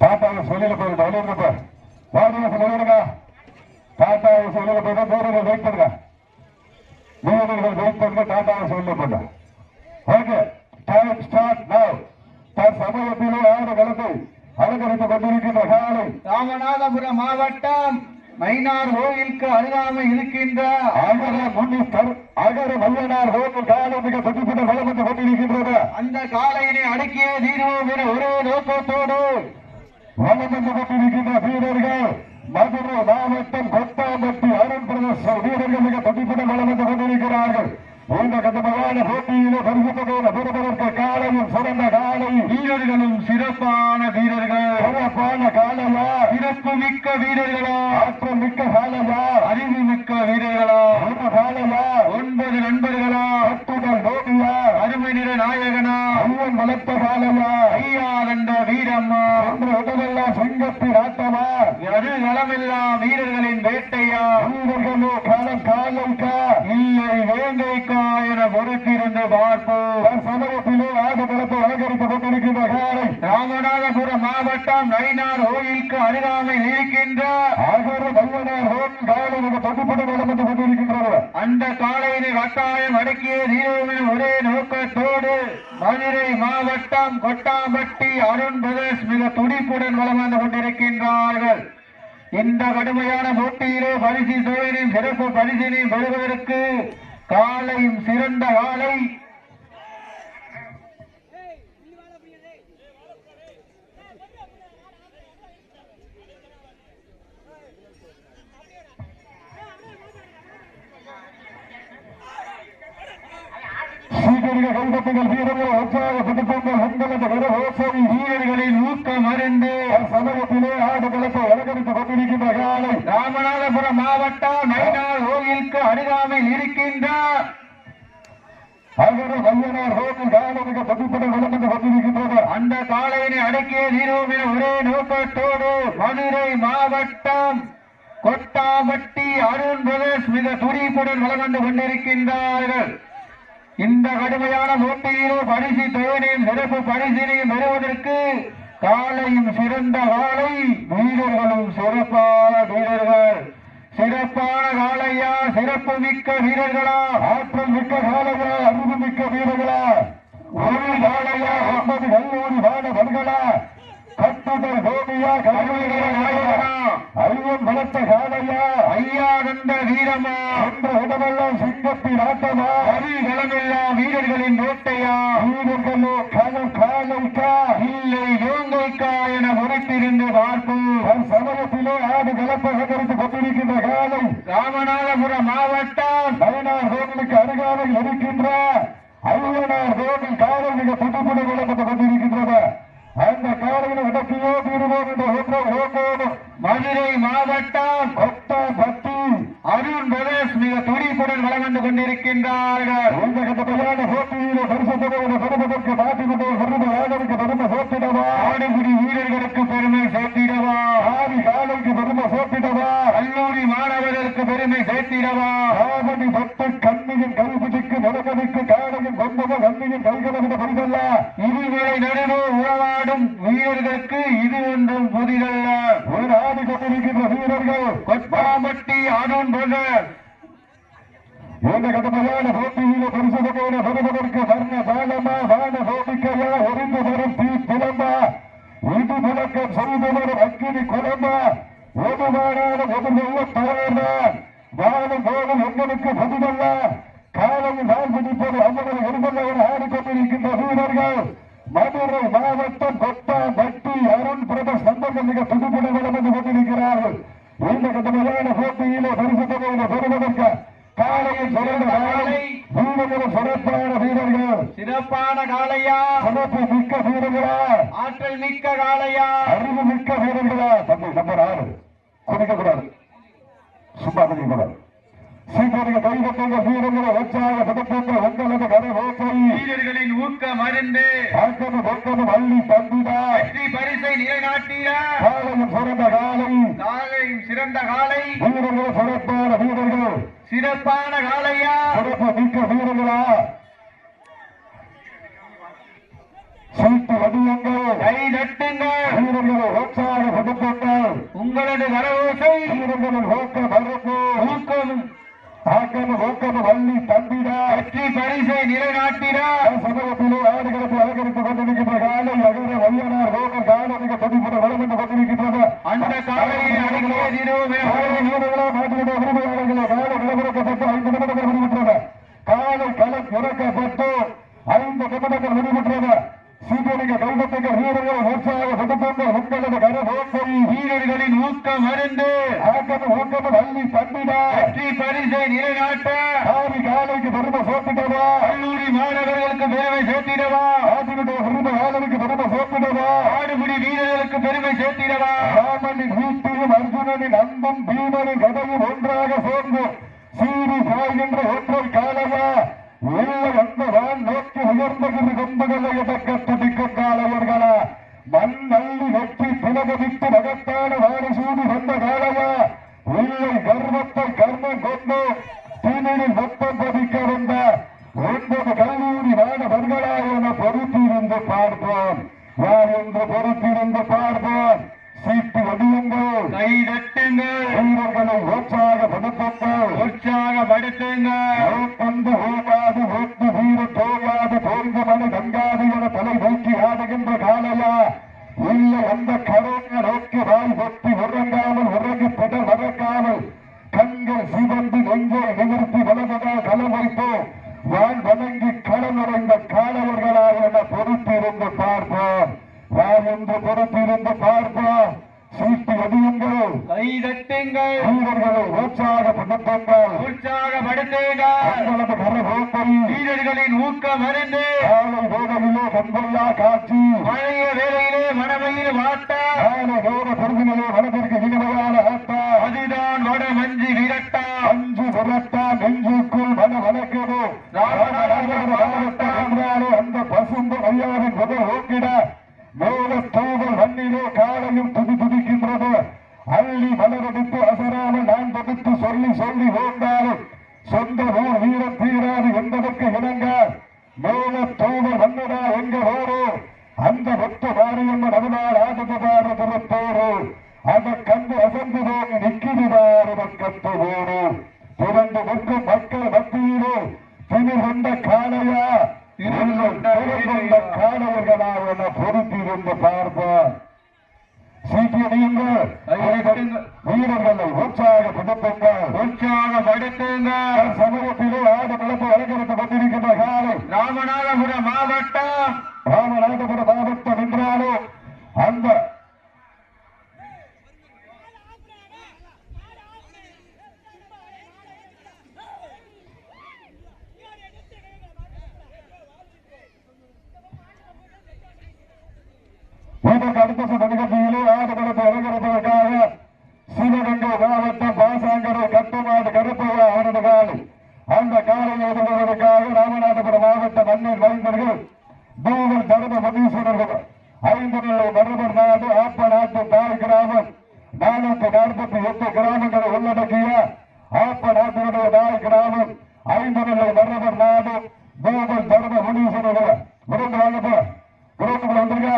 டாட்டாவை சொல்லில போயிருந்தா வெளியிருந்தப்ப வாடிவாச வெளியிருங்க டாட்டாவை சொல்லில போயிருந்தா வீரர்கள் வெயிட் பண்ணுங்க. வீரர்கள் வெயிட் பண்ணுங்க டாட்டாவை சொல்லில போங்க ஓகே டைம் ஸ்டார்ட் நவ் தற்சமயத்திலே ஆறு களத்தை அலங்கரித்துக் கொண்டிருக்கின்ற காலை. ராமநாதபுரம் மாவட்டம் மைனார் கோயிலுக்கு அருகாமை இருக்கின்ற அகர மையனார் ஹோட்டல் காலை மிக துடிப்புடன் வளம் கொண்டிருக்கின்றது. அந்த காளையினை அடக்கிய தீர்வோம் என ஒரே நோக்கத்தோடு கொண்டிருக்கின்ற வீரர்கள் மதுரை மாவட்டம் கொட்டாம்பட்டி அருண் பிரதேச வீரர்கள் மிக துடிப்புடன் வளம் வந்து கொண்டிருக்கிறார்கள். இந்த கடுமையான போட்டியிலே பரிசுத்தமான பெறுவதற்கு காலையும் சிறந்த காலை. வீரர்களும் சிறப்பான வீரர்கள். சிறப்பான காலையா? சிறப்பு மிக்க வீரர்களா? ஆற்றல் மிக்க காலையா? அறிவு மிக்க வீரர்களா? ஒரு காலையா? ஒன்பது நண்பர்களா? கட்டுடல் நோடியா அருமை நிற நாயகனா? ஐயன் வளர்த்த காலையா ஐயா கண்ட வீரம்மா. என்ற உடலெல்லாம் சிங்கத்தின் ஆட்டமா அது களமெல்லாம் வீரர்களின் வேட்டையா? வீரர்களோ காலம் காலைக்கா இல்லை வேங்கைக்கா என பொறுத்திருந்து பார்ப்போம். சமயத்திலே ஆடு களத்தை அலங்கரித்துக் கொண்டிருக்கின்ற காலை. ராமநாதபுரம் மாவட்டம் நயினார் கோயிலுக்கு அருகாமையில் இருக்கின்ற ஆகர மையனார் ஹோம் காலை மிக தொகுப்பட வளம் வந்து கொண்டிருக்கின்றது. அந்த காளையினை கட்டாயம் அடக்கிய தீரோவின் ஒரே நோக்கத்தோடு மதுரை மாவட்டம் கொட்டாம்பட்டி அருண் பிரதேஷ் மிக துடிப்புடன் வளம் வந்து கொண்டிருக்கின்றார்கள். இந்த கடுமையான போட்டியிலே பரிசு சோழனின் சிறப்பு பரிசினை பெறுவதற்கு காலையும் சிறந்த காலை கைதட்டுங்கள் வீரர்கள் உற்சாகப்படுத்துங்கள் உங்களது வர ஓசை வீரர்களின் ஊக்கம் அறிந்து சமூகத்திலே ஆடு களத்தை அலங்கரித்துக் கொண்டிருக்கின்ற காலை ராமநாதபுரம் மாவட்டம் நைனார் கோயிலுக்கு அருகாமையில் இருக்கின்ற அந்த காலையினை அடக்கிய தீர்வோம் என ஒரே நோக்கத்தோடு மதுரை மாவட்டம் கொட்டாம்பட்டி அருண் பிரதேஷ் மிக துடிப்புடன் வளர்ந்து கொண்டிருக்கின்றார்கள். இந்த கடுமையான போட்டியிலே பரிசு தொழிலையும் சிறப்பு பரிசினையும் பெறுவதற்கு காலையும் சிறந்த காலை வீரர்களும் சிறப்பான வீரர்கள். சிறப்பான காலையா? சிறப்பு மிக்க வீரர்களா? ஆற்றல் மிக்க காலையா? அறிவு மிக்க வீரர்களா? ஒரு காலையா? ஐம்பது கல்லூரி மாணவர்களா? கட்டுதல் கோபியா கல்லூரி நாயகனா பலத்த காலையா? கண்ட வீரமா? என்ற இடமெல்லாம் சிங்கத்தின் ஆட்டமா? அரிகளமெல்லா வீரர்களின் வேட்டையா வீரர்களோ களம் காலைக்கா இல்லை வேங்கைக்கா என முறைத்திருந்து பார்ப்போம். சமயத்திலே ஆடு கலப்பை அலங்கரித்துக் கொண்டிருக்கின்ற காலை. ராமநாதபுரம் மாவட்டம். பதினாறு கோவிலுக்கு அருகாமையில் இருக்கின்ற ஐயனார் கோவில் காலை மிக புதுப்புடன் விளக்கப்பட்டுக் கொண்டிருக்கின்றது. அந்த காலையில் இடத்தையோ தீருவோம் என்ற மதுரை மாவட்டம். கொட்டா பட்டி. அருண் பிரதேஷ் மிக துடிப்புடன் வலம் வந்து கொண்டிருக்கின்றார்கள். இந்த கட்டமையான போட்டியிலே பரிசுத்தமான பெறுவதற்கு ஆதரிக்கு பெருமை சேர்த்திடவா ஆடுகுடி வீரர்களுக்கு பெருமை சேர்த்திடவா ஆதி காலைக்கு பெருமை சேர்த்திடவா கல்லூரி மாணவர்களுக்கு பெருமை சேர்த்திடவா ஆவணி பட்டு கண்ணியின் கைபிடிக்கு நிலக்கடிக்கு காலையின் கொம்பக கண்ணியின் கைகளவிட பரிதல்ல இருவேளை நடுவே உறவாடும் வீரர்களுக்கு இது ஒன்றும் புதிதல்ல ஒரு ஆடி கொண்டிருக்கின்ற வீரர்கள் கொட்டாம்பட்டி அருண் பிரதேஷ் இந்த கடுமையான போட்டியிலே பரிசுத்தமான வர்ண பாலமா வான சோபிக்கையா எரிந்து வரும் தீ பிளம்பா இது முழக்கம் செய்து வரும் அக்கினி குழம்பா. ஒதுவானான எதிர்கொள்ள தயார்தான் வாழும் போதும் எங்களுக்கு பதிலல்ல காலையில் நாள் பிடிப்பது அவ்வளவு எரிமல்ல ஆடிக்கொண்டிருக்கின்ற வீரர்கள் மதுரை மாவட்டம் கொட்டா பட்டி அருண் பிரதேஷ் நண்பர்கள் மிக துடிப்புடன் வளம் வந்து கொண்டிருக்கிறார்கள். இந்த கடுமையான போட்டியிலே பரிசுத்தமான பெறுவதற்கு காலையில் சிறந்த காலை வீரர்களும் சிறப்பான வீரர்கள் சிறப்பான காளையா. சிறப்பு மிக்க வீரர்களா ஆற்றல் மிக்க காளையா. அறிவு மிக்க வீரர்களா தம்பி நம்பர் ஆறு. குடிக்க கூடாது சும்மா குடிக்க கூடாது சீக்கிரம் கைகட்டுங்க வீரர்களை உற்சாக படுத்துங்க உங்களது கரை ஓசை வீரர்களின் ஊக்கம் அறிந்து. ஆக்கமும் ஒக்கமும் அள்ளி தந்திடா. வெற்றி பரிசை நிலைநாட்டிட காலையும் சிறந்த காலை. காலையும் சிறந்த காலை. வீரர்கள் சிறப்பான வீரர்கள். சிறப்பான காளையா சிறப்பு மிக்க வீரர்களா. சீட்டு வடிவங்கள் கை தட்டுங்கள். வீரர்களை உங்களது கரவோசை வீரர்களின் ஊக்கம் ஆக்கம் ஊக்கம் வள்ளி தம்பிட. வெற்றி பரிசை நிலைநாட்டிட. சமூகத்திலே ஆடுகளத்தை அலங்கரித்துக் கொண்டிருக்கின்ற காலை அகர வையனார் ரோகர் காலமிக பதிப்புற வளம் என்று கொண்டிருக்கின்றது அந்த காலையை அடங்கிய தீரோம் என காலை வீரர்களா மாற்றிவிட்ட உரிமையாளர்களே காலை நிலவரக்கப்பட்டு ஐந்து நிமிடங்கள் முடிவுற்றது காலை களம் இறக்கப்பட்டு ஐந்து நிமிடங்கள் முடிவுற்றது சீக்கிரங்க கைதட்டுங்க வீரர்களை உற்சாகப்படுத்துங்க உங்களது கரபோக்கை வீரர்களின் ஊக்கம் மருந்து. ஆக்கம் ஊக்கம் வள்ளி தம்பிட வெற்றி பரிசை நிலைநாட்ட காவி காலைக்கு பெருமை சேர்த்துட்டவா கல்லூரி மாணவர்களுக்கு பெருமை சேர்த்திடவா. ஆட்டினுடைய விருது காலனுக்கு பெருமை சேர்த்துட்டவா ஆடுபுடி வீரர்களுக்கு பெருமை சேர்த்திடவா. ராமனின் வீட்டிலும் அர்ஜுனனின் அன்பும் பீமனின் கதையும் ஒன்றாக சேர்ந்து சீறி பாய்கின்ற ஒற்றை காலையா இல்லை அந்த வான் நோக்கி உயர்ந்தகிற கொம்புகளை எதக்க துடிக்கும் காளையர்களா. மண் அள்ளி வெற்றி பிளகவிட்டு மகத்தான வாரிசூடி வந்த காளையா. இல்லை கர்வத்தை கர்மம் கொண்டு தீனில் மொத்தம் பதிக்க வந்த ஒன்பது கல்லூரி மாணவர்களா என பொறுத்திருந்து பார்ப்போம். யார் என்று பொறுத்திருந்து பார்ப்போம். சீட்டு வடியுங்கள். கை தட்டுங்கள். வீரர்களை உற்சாகப்படுத்துங்கள். உற்சாகப்படுத்துங்கள். தந்து ஓடாது ஓட்டு வீர தோயாது தோய்ந்த மலை கங்காது என தலை தூக்கி ஆடுகின்ற காலையா? இல்லை அந்த கரோங்க நோக்கி வாய் பொத்தி உறங்காமல் உறங்கி பிடர் மறக்காமல் கண்கள் சிவந்து நெஞ்சை நிமிர்த்தி வளர்ந்ததா களம் வைத்து வான் வணங்கி களமுறைந்த காலவர்களா என பொறுத்திருந்து பார்ப்போம் யார் என்று பொறுத்திருந்து பார்ப்போம் சீட்டு அடியுங்கள் கை தட்டுங்கள் வீரர்களை உற்சாகப்படுத்துங்கள் உற்சாகப்படுத்துங்கள் தங்களது கரகோப்பை வீரர்களின் ஊக்கம் மருந்து. காலை வேளையிலே கண்கொள்ளா காட்சி. மழைய வேளையிலே மனமையில் வாட்ட. காலை நேர பொருதினிலே மனதிற்கு இனிமையான ஆட்டா. அதுதான் வட மஞ்சி விரட்டா. அஞ்சு விரட்டா நெஞ்சுக்குள் மன என்றாலே அந்த பசும்பு ஐயாவின் முதல் ஓக்கிட மேல தூவல் மண்ணிலே காலையும் துதி துதிக்கின்றது. அள்ளி மலரடித்து அசராமல் நான் தொகுத்து சொல்லி சொல்லி ஓண்டாலும் சொந்த ஊர் வீரம் தீராது என்பதற்கு இணங்க மேல தூவல் மன்னடா எங்க ஓரு அந்த ஒத்த மாரியம்மன் அதனால் ஆடுகிறாரு திருப்போரு அதை கண்டு அசந்து போய் நிற்கிறவாறு பக்கத்து ஓடு திரண்டு நிற்கும் மக்கள் மத்தியிலே திமிர் கொண்ட காளையா? திமிர் கொண்ட காளையர்களா என பொறுத்திருந்து பார்ப்பார். சீக்கிரங்கள் வீரர்களை உற்சாகப்படுத்துங்கள் உற்சாகப்படுத்துங்கள் சமூகத்திலே ஆடு களத்தை அலங்கரித்துக் கொண்டிருக்கின்ற காலை. ராமநாதபுரம் மாவட்டம். ராமநாதபுர மாவட்டம் என்றாலே அந்த இதற்கு அடுத்த சில நிகழ்ச்சியிலே ஆடு களத்தை அலங்கரிப்பதற்காக சிவகங்கை மாவட்டம் பாசாங்கரை கட்டுமாடு கருப்பையா அவரது காலை அந்த காலை எதிர்கொள்வதற்காக ராமநாதபுரம் மாவட்ட மண்ணின் மைந்தர்கள் தூவல் தர்ம மதீஸ்வரர்கள் ஐந்து நிலை மரபர் தாய் கிராமம் நானூத்தி நாற்பத்தி எட்டு கிராமங்களை உள்ளடக்கிய ஆப்ப தாய் கிராமம் ஐந்து நிலை மரபர் நாடு தர்ம முனீஸ்வரர்கள் விருந்து வாங்கப்போ விருந்துக்குள்ள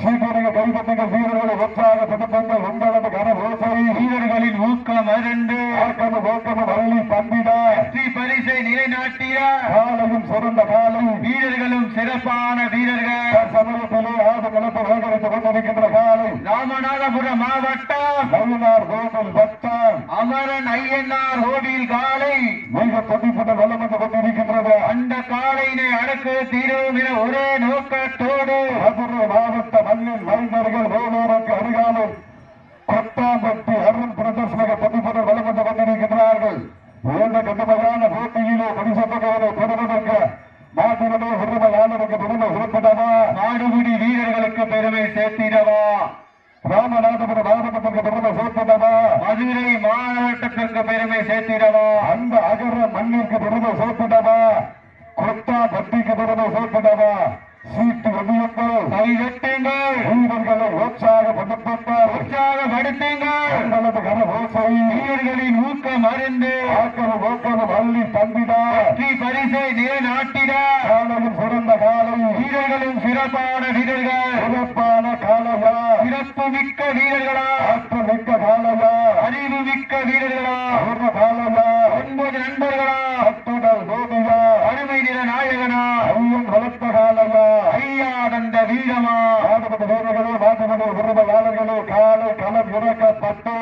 சீக்கிரங்க கைப்பற்றுங்கள் வீரர்களை உற்சாகப்படுத்துங்கள் உங்களது கனவோசை வீரர்களின் ஊக்கம் மருந்து ஆக்கம ஓக்கம வள்ளி பந்திட வெற்றி பரிசை நிலைநாட்டிய காலையும் சிறந்த காலை. வீரர்களும் சிறப்பான வீரர்கள். சமயத்திலே ஆடு களத்தை சேகரித்துக் கொண்டிருக்கின்ற காலை. ராமநாதபுரம் மாவட்டம். நயினார் கோவில் பட்டம் அமரன் ஐயனார் கோவில் காலை. மிக துடிப்புடன் வளம் வந்து கொண்டிருக்கின்றது. அந்த காலையினை அடக்கு தீரும் என ஒரே நோக்கத்தோடு. மதுரை மாவட்ட மண்ணின் மைந்தர்கள் வேலூருக்கு அருகாமல் கொட்டாம்பட்டி அருண் பிரதர்ஸ் மிக துடிப்புடன் வளம் வந்து கொண்டிருக்கின்றார்கள் இந்த கடுமையான போட்டியிலே பரிசத்தொகைகளை பெறுவதற்கு நாட்டினுடைய உரிமையாளருக்கு பெருமை குறிப்பிட்டதா நாடுபிடி வீரர்களுக்கு பெருமை சேர்த்திடவா? ராமநாதபுரம் மாவட்டத்திற்கு பெருமை சேர்த்திட்டதா மதுரை மாவட்டத்திற்கு பெருமை சேர்த்திடவா? அந்த அகர மண்ணிற்கு பெருமை சேர்த்திட்டதா கொட்டா பட்டிக்கு பெருமை சேர்த்திட்டதா சீட்டு வெடியுங்கள் கைதட்டுங்கள் வீரர்களை உற்சாகப்படுத்துங்கள். உற்சாகப்படுத்துங்கள். தங்களது கன ஓசை வீரர்களின் ஊக்கம் அருந்து ஆக்கலும் ஓக்கலும் அள்ளி தந்திட. வெற்றி பரிசை நிலைநாட்டிட. காலையில் சிறந்த காலை. வீரர்கள் வீரர்களும் சிறப்பான வீரர்கள். சிறப்பான காலையா. சிறப்பு மிக்க வீரர்களா. ஆற்று மிக்க காலையா. அறிவு மிக்க வீரர்களா. ஒரு காலையா ஒன்பது நண்பர்களா அத்துடல் கோபியா அருமை நிற நாயகனா ஐயன் வளர்த்த காலையா ஐயா தந்த வீரமா நாடுபட்ட நாட்டுடைய உரிமையாளர்களே காலை களம் இறக்கப்பட்டு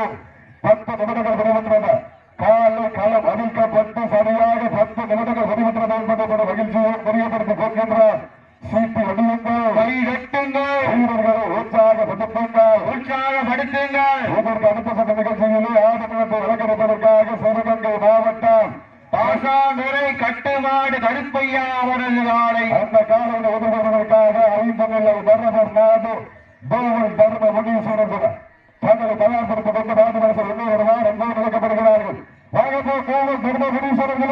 பத்து நிமிடங்கள் முடிவுற்றது காலை களம் அழிக்கப்பட்டு சரியாக பத்து நிமிடங்கள் முடிவுற்றது என்பதை மகிழ்ச்சியை தெரியப்படுத்திக் கொள்கின்றார் சீட்டு அடியுங்கள் கை வெட்டுங்கள் வீரர்களை உற்சாகப்படுத்துங்கள். உற்சாகப்படுத்துங்கள். இதற்கு அடுத்த நிகழ்ச்சியிலே ஆடுகளத்தை அலங்கரிப்பதற்காக சிவகங்கை மாவட்டம் பாசாந்துறை கட்டுமாடு கருப்பையா அவரது அந்த காலையில் எதிர்கொள்வதற்காக ஐந்து நிலை தர்மபுர் நாடு கோவில் தர்ம முனீஸ்வரர் தங்களை தயார்படுத்திக் கொண்டு நாடு அரசு என்ன வருவார் என்று நினைக்கப்படுகிறார்கள் வாங்கப்போ கோவில் தர்ம முனீஸ்வரர்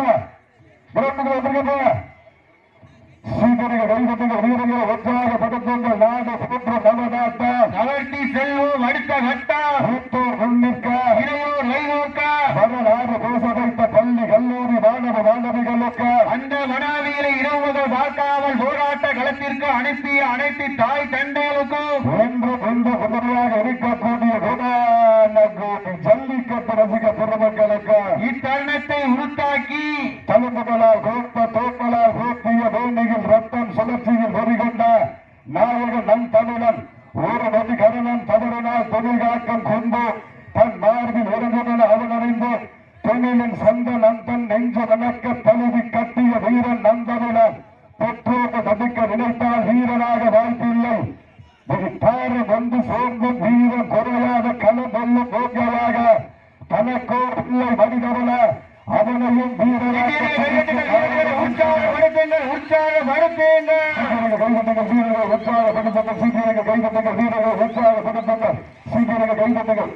தாய் தந்தைகளுக்கும் ஒன்று கொண்டு உதவியாக இருக்கக்கூடிய குணாநகோடி ஜல்லிக்கட்டு ரசிக பெருமக்களுக்கு இத்தருணத்தை உருத்தாக்கி தழும்புகளால் கோப்ப தோப்பலால் கோப்பிய பூமியில் ரத்தம் சுழற்சியில் வெறிகொண்ட நாயகன் நம் தமிழன். ஒரு நதி கருணன் தவறினால் தொழில் காக்கம் கொண்டு தன் மார்பில் இறங்குமென அவன் அறிந்து தொழிலின் சொந்த நந்தன் நெஞ்சு வணக்க தழுவி கைதட்டுங்கள்